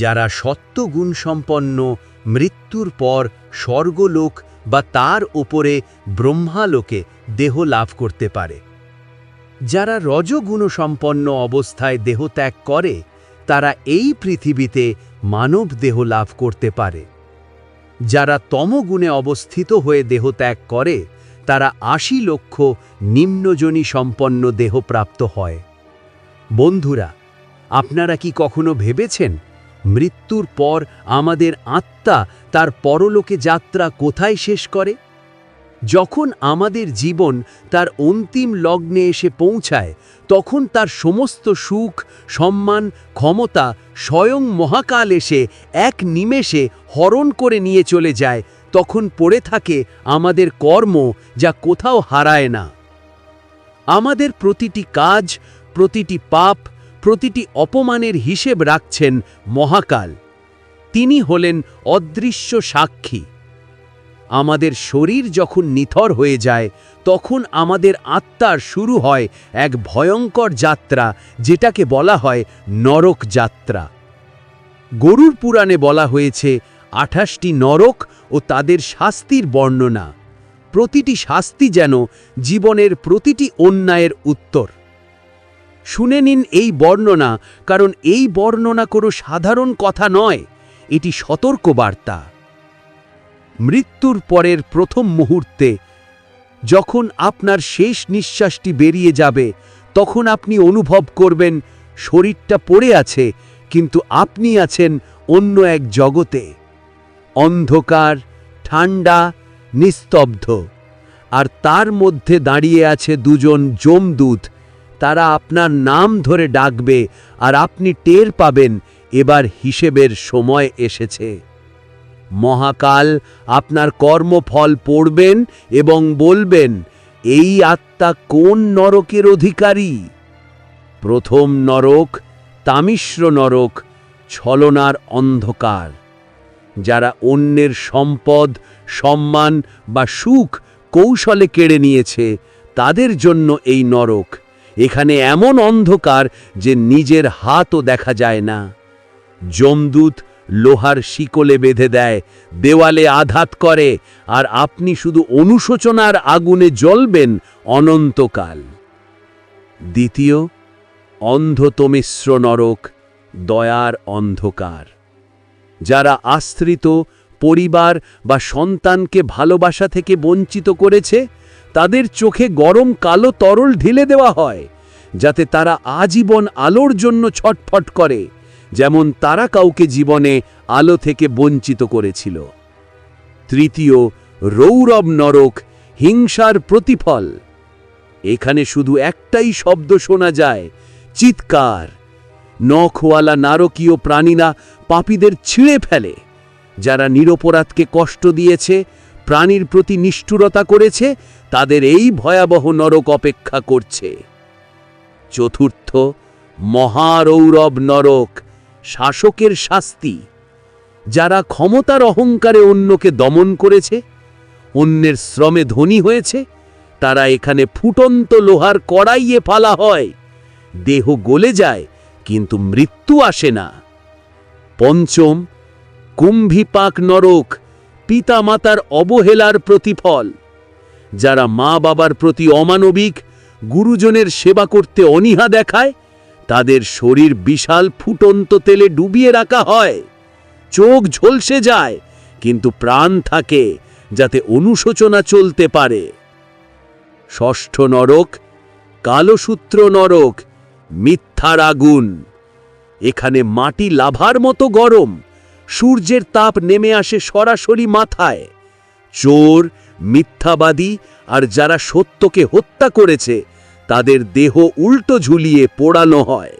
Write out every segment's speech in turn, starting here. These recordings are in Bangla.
যারা সত্যগুণ সম্পন্ন মৃত্যুর পর স্বর্গলোক বা তার ওপরে ব্রহ্মালোকে দেহ লাভ করতে পারে। যারা রজগুণসম্পন্ন অবস্থায় দেহ ত্যাগ করে, তারা এই পৃথিবীতে মানব দেহ লাভ করতে পারে। যারা তমগুণে অবস্থিত হয়ে দেহ ত্যাগ করে, তারা আশি লক্ষ নিম্নজনী সম্পন্ন দেহ প্রাপ্ত হয়। বন্ধুরা, আপনারা কি কখনো ভেবেছেন মৃত্যুর পর আমাদের আত্মা তার পরলোকে যাত্রা কোথায় শেষ করে? যখন আমাদের জীবন তার অন্তিম লগ্নে এসে পৌঁছায়, তখন তার সমস্ত সুখ, সম্মান, ক্ষমতা স্বয়ং মহাকাল এসে এক নিমেষে হরণ করে নিয়ে চলে যায়, তখন পড়ে থাকে আমাদের কর্ম যা কোথাও হারায় না। আমাদের প্রতিটি কাজ, প্রতিটি পাপ প্রতিটি অপমানের হিসেব রাখছেন মহাকাল। তিনি হলেন অদৃশ্য সাক্ষী। আমাদের শরীর যখন নিথর হয়ে যায়, তখন আমাদের আত্মার শুরু হয় এক ভয়ঙ্কর যাত্রা, যেটাকে বলা হয় নরক যাত্রা। গরুর পুরাণে বলা হয়েছে, আঠাশটি নরক ও তাদের শাস্তির বর্ণনা। প্রতিটি শাস্তি যেন জীবনের প্রতিটি অন্যায়ের উত্তর। শুনে নিন এই বর্ণনা, কারণ এই বর্ণনা কোনো সাধারণ কথা নয়। এটি সতর্ক বার্তা মৃত্যুর পরের প্রথম মুহূর্তে, যখন আপনার শেষ নিঃশ্বাসটি বেরিয়ে যাবে, তখন আপনি অনুভব করবেন, শরীরটা পড়ে আছে, কিন্তু আপনি আছেন অন্য এক জগতে। অন্ধকার, ঠান্ডা, নিস্তব্ধ। আর তার মধ্যে দাঁড়িয়ে আছে দুজন জমদূত তারা আপনার নাম ধরে ডাকবে আর আপনি টের পাবেন এবার হিসেবের সময় এসেছে। মহাকাল আপনার কর্মফল পড়বেন এবং বলবেন, এই আত্মা কোন নরকের অধিকারী? প্রথম নরক, তামিশ্র নরক, ছলনার অন্ধকার। যারা অন্যের সম্পদ, সম্মান বা সুখ কৌশলে কেড়ে নিয়েছে, তাদের জন্য এই নরক। এখানে এমন অন্ধকার যে নিজের হাতও দেখা যায় না। যমদূত লোহার শিকলে বেঁধে দেয়, দেওয়ালে আঘাত করে, আর আপনি শুধু অনুশোচনার আগুনে জ্বলবেন অনন্তকাল। দ্বিতীয়, অন্ধতমিশ্র নরক, দয়ার অন্ধকার। যারা আশ্রিত পরিবার বা সন্তানকে ভালোবাসা থেকে বঞ্চিত করেছে তাদের চোখে গরম কালো তরল ঢেলে দেওয়া হয়, যাতে তারা আজীবন আলোর জন্য ছটফট করে, যেমন তারা কাউকে জীবনে আলো থেকে বঞ্চিত করেছিল। তৃতীয়, রৌরব নরক, হিংসার প্রতিফল। এখানে শুধু একটাই শব্দ শোনা যায়, চিৎকার। নখওয়ালা নারকীয় প্রাণীরা পাপীদের ছিঁড়ে ফেলে, যারা নিরপরাধকে কষ্ট দিয়েছে, প্রাণীর প্রতি নিষ্ঠুরতা করেছে তাদের এই ভয়াবহ নরক অপেক্ষা করছে। চতুর্থ মহারৌরব নরক, শাসকের শাস্তি। যারা ক্ষমতার অহংকারে অন্যকে দমন করেছে, অন্যের শ্রমে ধনী হয়েছে, তারা এখানে ফুটন্ত লোহার কড়াইয়ে ফালা হয়। দেহ গলে যায়, কিন্তু মৃত্যু আসে না। পঞ্চম কুম্ভিপাক নরক, পিতামাতার অবহেলার প্রতিফল। যারা মা বাবার প্রতি অমানবিক, গুরুজনের সেবা করতে অনীহা দেখায়, তাদের শরীর বিশাল ফুটন্ত তেলে ডুবিয়ে রাখা হয়। চোখ ঝলসে যায়, কিন্তু প্রাণ থাকে যাতে অনুশোচনা চলতে পারে। ষষ্ঠ নরক, কালসূত্র নরক, মিথ্যার আগুন। এখানে মাটি লাভার মতো গরম, সূর্যের তাপ নেমে আসে সরাসরি মাথায়। চোর মিথ্যাবাদী আর যারা সত্যকে হত্যা করেছে, তাদের দেহ উল্টো ঝুলিয়ে পোড়ানো হয়।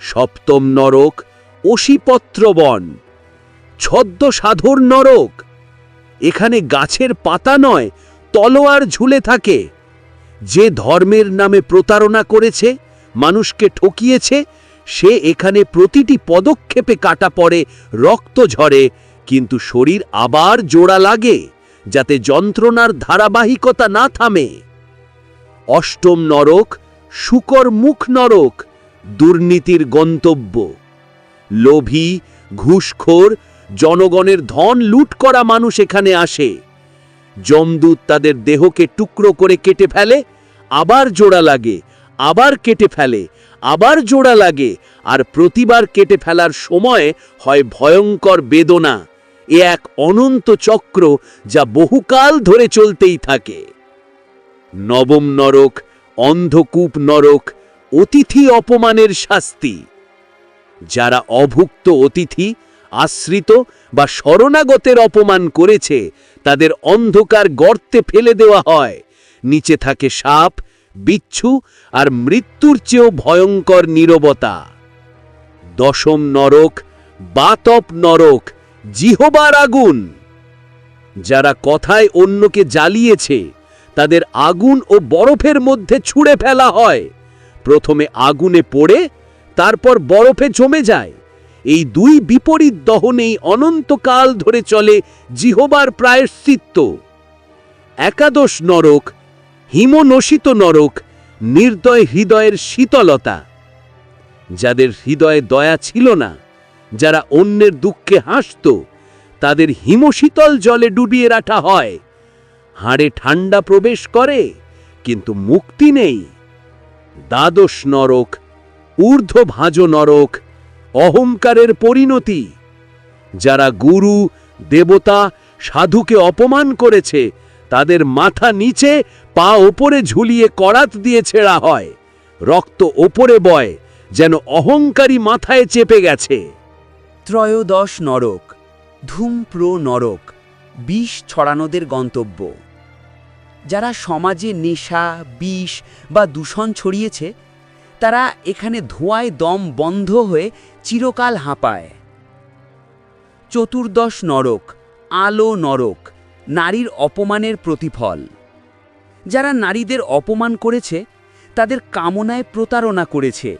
সপ্তম নরক অশিপত্র বন। ছদ্ম সাধর নরক। এখানে গাছের পাতা নয়, তলোয়ার ঝুলে থাকে। যে ধর্মের নামে প্রতারণা করেছে, মানুষকে ঠকিয়েছে, সে এখানে প্রতিটি পদক্ষেপে কাটা পড়ে, রক্ত ঝরে, কিন্তু শরীর আবার জোড়া লাগে। যাতে যন্ত্রণার ধারাবাহিকতা না থামে। অষ্টম নরক শুকর মুখ নরক, দুর্নীতির গন্তব্য। লোভী, ঘুষখোর, জনগণের ধন লুট করা মানুষ এখানে আসে। যমদূত তাদের দেহকে টুকরো করে কেটে ফেলে, আবার জোড়া লাগে, আবার কেটে ফেলে, আবার জোড়া লাগে, আর প্রতিবার কেটে ফেলার সময় হয় ভয়ঙ্কর বেদনা। এ এক অনন্ত চক্র যা বহুকাল ধরে চলতেই থাকে। নবম নরক, অন্ধকূপ নরক, অতিথি অপমানের শাস্তি। যারা অভুক্ত অতিথি, আশ্রিত বা শরণাগতের অপমান করেছে, তাদের অন্ধকার গর্তে ফেলে দেওয়া হয়। নিচে থাকে সাপ, বিচ্ছু আর মৃত্যুর চেয়েও ভয়ঙ্কর নীরবতা। দশম নরক, বাতপ নরক জিহবার আগুন। যারা কথায় অন্যকে জ্বালিয়েছে, তাদের আগুন ও বরফের মধ্যে ছুঁড়ে ফেলা হয়। প্রথমে আগুনে পড়ে, তারপর বরফে জমে যায়। এই দুই বিপরীত দহনেই অনন্তকাল ধরে চলে জিহবার প্রায়শ্চিত্ত। একাদশ নরক, হিমনশিত নরক, নির্দয় হৃদয়ের শীতলতা। যাদের হৃদয়ে দয়া ছিল না যারা অন্যের দুঃখে হাসত, তাদের হিমশীতল জলে ডুবিয়ে রাখা হয়। হাড়ে ঠান্ডা প্রবেশ করে, কিন্তু মুক্তি নেই। দ্বাদশ নরক, ঊর্ধ্বভাজ নরক, অহংকারের পরিণতি। যারা গুরু, দেবতা, সাধুকে অপমান করেছে, তাদের মাথা নিচে পা ওপরে ঝুলিয়ে করাত দিয়ে ছেঁড়া হয়। রক্ত ওপরে বয়, যেন অহংকারী মাথায় চেপে গেছে। ত্রয়োদশ নরক ধূমপ্র নরক, বিষ ছড়ানোদের গন্তব্য। যারা সমাজে নেশা, বিষ বা দূষণ ছড়িয়েছে, তারা এখানে ধোঁয়ায় দম বন্ধ হয়ে চিরকাল হাঁপায়। চতুর্দশ নরক, আলো নরক, নারীর অপমানের প্রতিফল। যারা নারীদের অপমান করেছে, তাদের কামনায় প্রতারণা করেছে,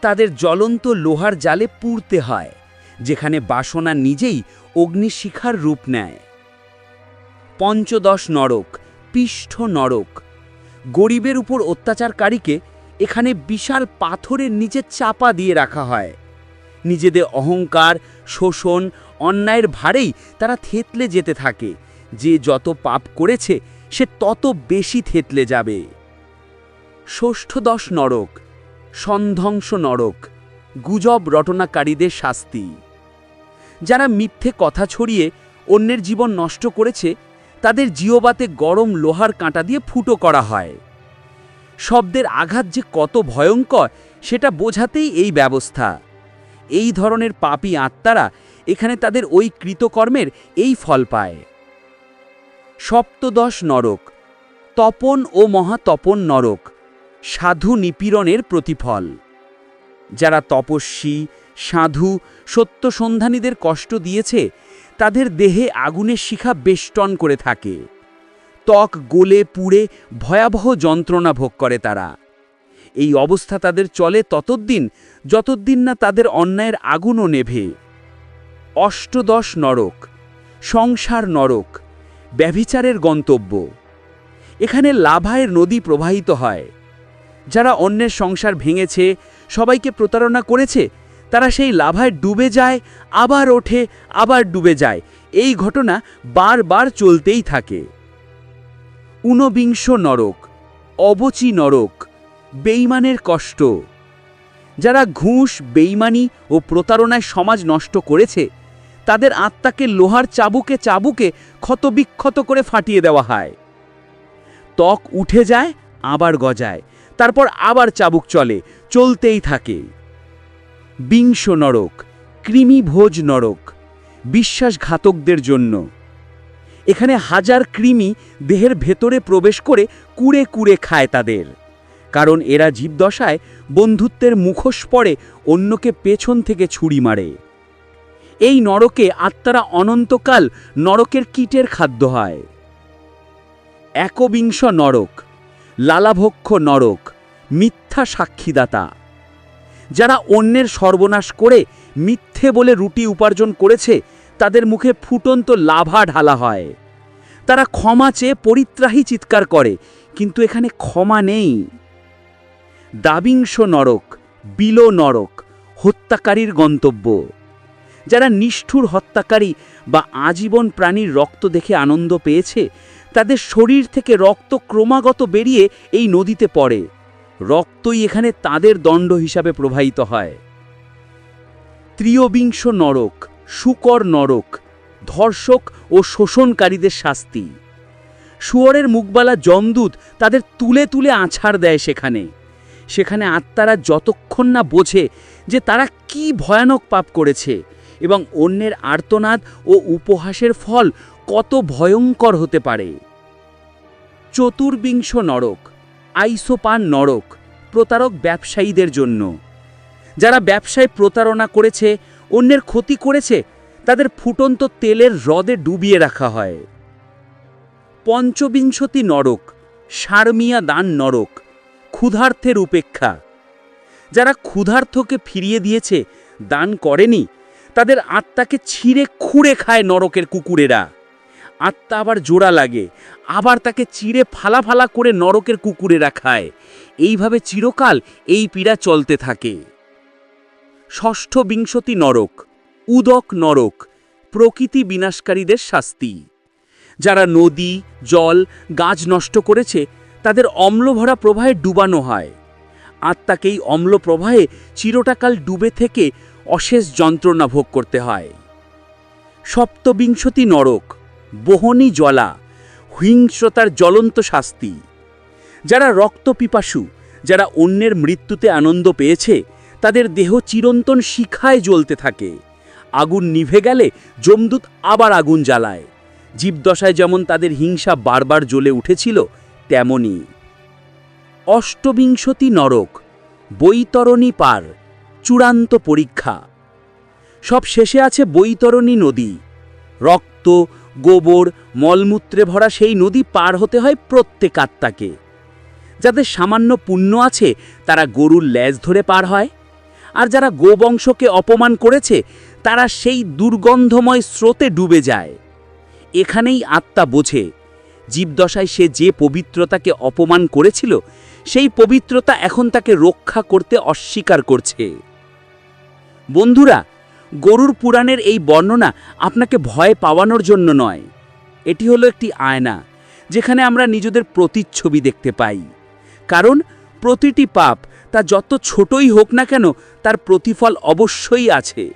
তাদের জ্বলন্ত লোহার জালে পুড়তে হয়। যেখানে বাসনা নিজেই অগ্নিশিখার রূপ নেয়। পঞ্চদশ নরক, পিষ্ঠ নরক। গরিবের উপর অত্যাচারকারীকে এখানে বিশাল পাথরের নিচে চাপা দিয়ে রাখা হয়। নিজেদের অহংকার, শোষণ, অন্যায়ের ভারেই তারা থেতলে যেতে থাকে। যে যত পাপ করেছে, সে তত বেশি থেতলে যাবে। ষষ্ঠদশ নরক সন্ধংস নরক, গুজব রটনাকারীদের শাস্তি। যারা মিথ্যে কথা ছড়িয়ে অন্যের জীবন নষ্ট করেছে, তাদের জিওবাতে গরম লোহার কাঁটা দিয়ে ফুটো করা হয়। শব্দের আঘাত যে কত ভয়ঙ্কর, সেটা বোঝাতেই এই ব্যবস্থা। এই ধরনের পাপী আত্মারা এখানে তাদের ওই কৃতকর্মের এই ফল পায়। সপ্তদশ নরক, তপন ও মহাতপন নরক, সাধু নিপীড়নের প্রতিফল। যারা তপস্বী সাধু সত্য সন্ধানীদের কষ্ট দিয়েছে, তাদের দেহে আগুনের শিখা বেষ্টন করে থাকে। ত্বক গোলে পুড়ে ভয়াবহ যন্ত্রণা ভোগ করে তারা। এই অবস্থা তাদের চলে ততদিন যতদিন না তাদের অন্যায়ের আগুনও নেভে। অষ্টদশ নরক, সংসার নরক, ব্যভিচারের গন্তব্য। এখানে লাভায়ের নদী প্রবাহিত হয়। যারা অন্যের সংসার ভেঙেছে, সবাইকে প্রতারণা করেছে তারা সেই লাভায় ডুবে যায়, আবার ওঠে, আবার ডুবে যায়। এই ঘটনা বারবার চলতেই থাকে। ঊনবিংশ নরক, অবচি নরক, বেইমানের কষ্ট। যারা ঘুষ, বেইমানি ও প্রতারণায় সমাজ নষ্ট করেছে, তাদের আত্মাকে লোহার চাবুকে চাবুকে ক্ষতবিক্ষত করে ফাটিয়ে দেওয়া হয়। ত্বক উঠে যায়, আবার গজায়, তারপর আবার চাবুক চলে, চলতেই থাকে। বিংশ নরক, কৃমিভোজ নরক, বিশ্বাসঘাতকদের জন্য। এখানে হাজার কৃমি দেহের ভেতরে প্রবেশ করে কুড়ে কুড়ে খায় তাদের, কারণ এরা জীবদশায় বন্ধুত্বের মুখোশ পড়ে অন্যকে পেছন থেকে ছুরি মারে। এই নরকে আত্মারা অনন্তকাল নরকের কীটের খাদ্য হয়। একবিংশ নরক, লালাভক্ষ নরক, মিথ্যা সাক্ষীদাতা। যারা অন্যের সর্বনাশ করে মিথ্যে বলে রুটি উপার্জন করেছে, তাদের মুখে ফুটন্ত লাভা ঢালা হয়। তারা ক্ষমা চেয়ে পরিত্রাহী চিৎকার করে, কিন্তু এখানে ক্ষমা নেই। দাবিংশ নরক, বিলো নরক, হত্যাকারীর গন্তব্য। যারা নিষ্ঠুর হত্যাকারী বা আজীবন প্রাণীর রক্ত দেখে আনন্দ পেয়েছে, তাদের শরীর থেকে রক্ত ক্রমাগত বেরিয়ে এই নদীতে পড়ে। রক্তই এখানে তাদের দণ্ড হিসাবে প্রবাহিত হয়। ত্রিয়বিংশ নরক, শুকর নরক, ধর্ষক ও শোষণকারীদের শাস্তি। শুয়োরের মুখবালা জমদূত তাদের তুলে তুলে আছাড় দেয় সেখানে। সেখানে আত্মারা যতক্ষণ না বোঝে যে তারা কি ভয়ানক পাপ করেছে এবং অন্যের আর্তনাদ ও উপহাসের ফল কত ভয়ঙ্কর হতে পারে। চতুর্বিংশ নরক আইসোপান নরক, প্রতারক ব্যবসায়ীদের জন্য। যারা ব্যবসায় প্রতারণা করেছে, অন্যের ক্ষতি করেছে, তাদের ফুটন্ত তেলের হ্রদে ডুবিয়ে রাখা হয়। পঞ্চবিংশতি নরক, সারমিয়া দান নরক, ক্ষুধার্থের উপেক্ষা। যারা ক্ষুধার্থকে ফিরিয়ে দিয়েছে, দান করেনি, তাদের আত্মাকে ছিঁড়ে খুঁড়ে খায় নরকের কুকুরেরা। আত্মা আবার জোড়া লাগে, আবার তাকে চিড়ে ফালা ফালা করে নরকের কুকুরে রাখায়। এইভাবে চিরকাল এই পীড়া চলতে থাকে। ষষ্ঠ বিংশতি নরক, উদক নরক, প্রকৃতি বিনাশকারীদের শাস্তি। যারা নদী, জল, গাছ নষ্ট করেছে, তাদের অম্লভরা প্রবাহে ডুবানো হয়। আত্মাকেই অম্ল প্রবাহে চিরটাকাল ডুবে থেকে অশেষ যন্ত্রণা ভোগ করতে হয়। সপ্তবিংশতি নরক বহনী জলা হিংস্রতার জ্বলন্ত শাস্তি। যারা রক্তপিপাসু যারা অন্যের মৃত্যুতে আনন্দ পেয়েছে, তাদের দেহ চিরন্তন শিখায় জ্বলতে থাকে। আগুন নিভে গেলে যমদূত আবার আগুন জ্বালায়। জীবদশায় যেমন তাদের হিংসা বারবার জ্বলে উঠেছিল, তেমনি। অষ্টবিংশতি নরক, বৈতরণী পার, চূড়ান্ত পরীক্ষা। সব শেষে আছে বৈতরণী নদী। রক্ত গোবর, মলমূত্রে ভরা সেই নদী পার হতে হয় প্রত্যেক আত্মাকে। যাদের সামান্য পুণ্য আছে, তারা গরুর ল্যাজ ধরে পার হয়। আর যারা গোবংশকে অপমান করেছে, তারা সেই দুর্গন্ধময় স্রোতে ডুবে যায়। এখানেই আত্মা বোঝে, জীবদশায় সে যে পবিত্রতাকে অপমান করেছিল, সেই পবিত্রতা এখন তাকে রক্ষা করতে অস্বীকার করছে। বন্ধুরা গরুর পুরাণের এই বর্ণনা আপনাকে ভয় পাওয়ানোর জন্য নয়। এটি হলো একটি আয়না, যেখানে আমরা নিজেদের প্রতিচ্ছবি দেখতে পাই। কারণ প্রতিটি পাপ, তা যত ছোটই হোক না কেন, তার প্রতিফল অবশ্যই আছে।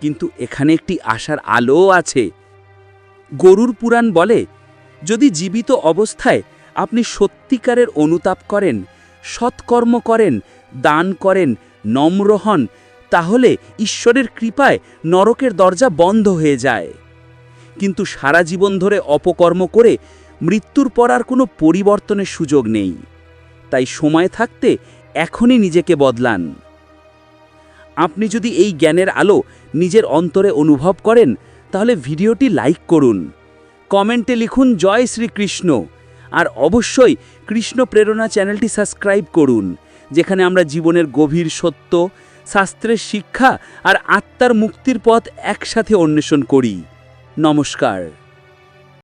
কিন্তু এখানে একটি আশার আলোও আছে। গরুর পুরাণ বলে, যদি জীবিত অবস্থায় আপনি সত্যিকারের অনুতাপ করেন, সৎকর্ম করেন, দান করেন, নম্র হন তাহলে ঈশ্বরের কৃপায় নরকের দরজা বন্ধ হয়ে যায়। কিন্তু সারা জীবন ধরে অপকর্ম করে মৃত্যুর পর আর কোনো পরিবর্তনের সুযোগ নেই। তাই সময় থাকতে এখনই নিজেকে বদলান। আপনি যদি এই জ্ঞানের আলো নিজের অন্তরে অনুভব করেন, তাহলে ভিডিওটি লাইক করুন। কমেন্টে লিখুন, জয় শ্রীকৃষ্ণ। আর অবশ্যই কৃষ্ণ প্রেরণা চ্যানেলটি সাবস্ক্রাইব করুন, যেখানে আমরা জীবনের গভীর সত্য শাস্ত্রের শিক্ষা আর আত্মার মুক্তির পথ একসাথে অন্বেষণ করি। নমস্কার।